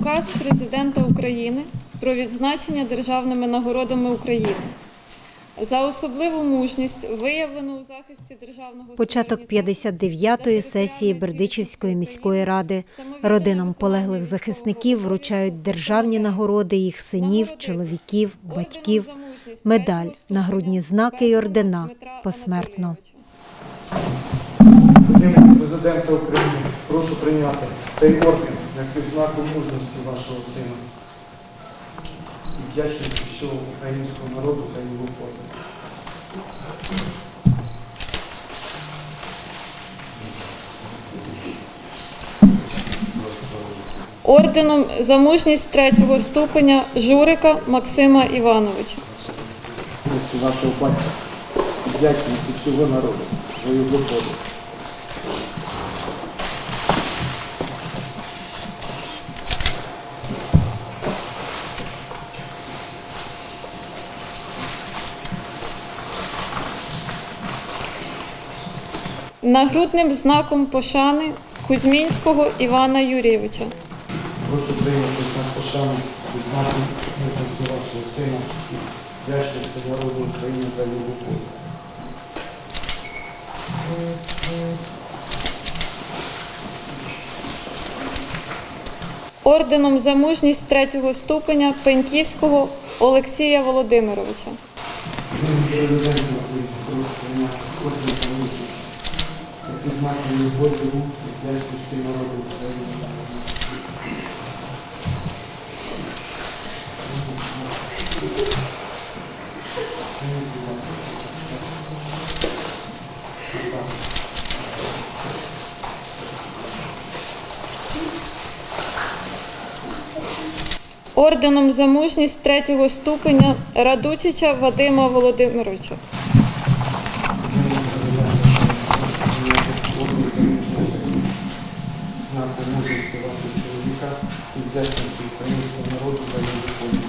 Указ Президента України про відзначення державними нагородами України за особливу мужність, виявлену у захисті державного Початок суверенітету, 59-ї сесії Бердичівської міської ради. Родинам полеглих захисників вручають державні нагороди їх синів, чоловіків, батьків, медаль, нагрудні знаки і ордена посмертно. Президента України прошу прийняти цей орден як відзнаку мужності вашого сина і вдячності всього українського народу за його подвиг. Орденом за мужність третього ступеня Журика Максима Івановича. Вашого батька і вдячності всього народу за його подвиг. Нагрудним знаком пошани Кузьмінського Івана Юрійовича. Прошу прийняти знак пошани відзнаку вашого сина і вдячності народу України за його подвиг. Орденом за мужність третього ступеня Пеньківського Олексія Володимировича. Як відзнаку його подвигу і народу України. Орденом за мужність третього ступеня Радучича Вадима Володимировича. знаку мужності вашого чоловіка і вдячності українського народу за його подвиг.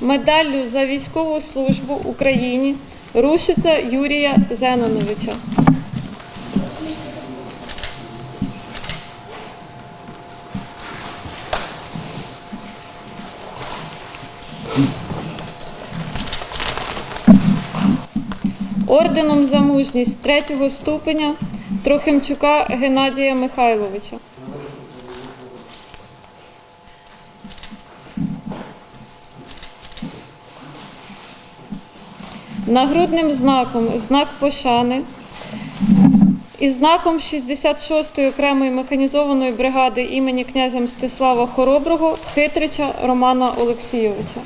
Медаллю за військову службу Україні рушиться Юрія Зеноновича. Орденом за мужність третього ступеня Трохимчука Геннадія Михайловича. Нагрудним знаком знак пошани і знаком 66-ї окремої механізованої бригади імені князя Мстислава Хороброго Хитрича Романа Олексійовича.